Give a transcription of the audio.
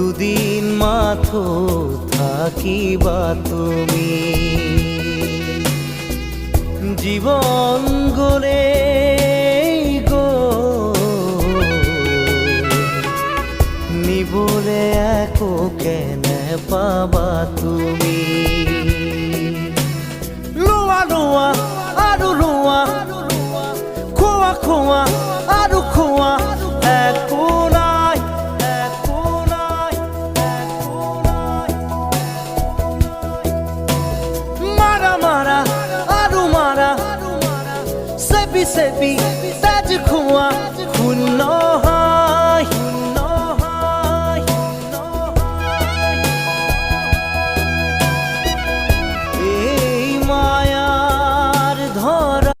কতদিন মাথো থাকিবা তুমি। জীবন গোরে গো। নিবরে একো কেনে পাবা তুমি? লোয়া লোয়া, আরও লোয়া খোৱা খোৱা sepi sepi sa ti kuwa kuno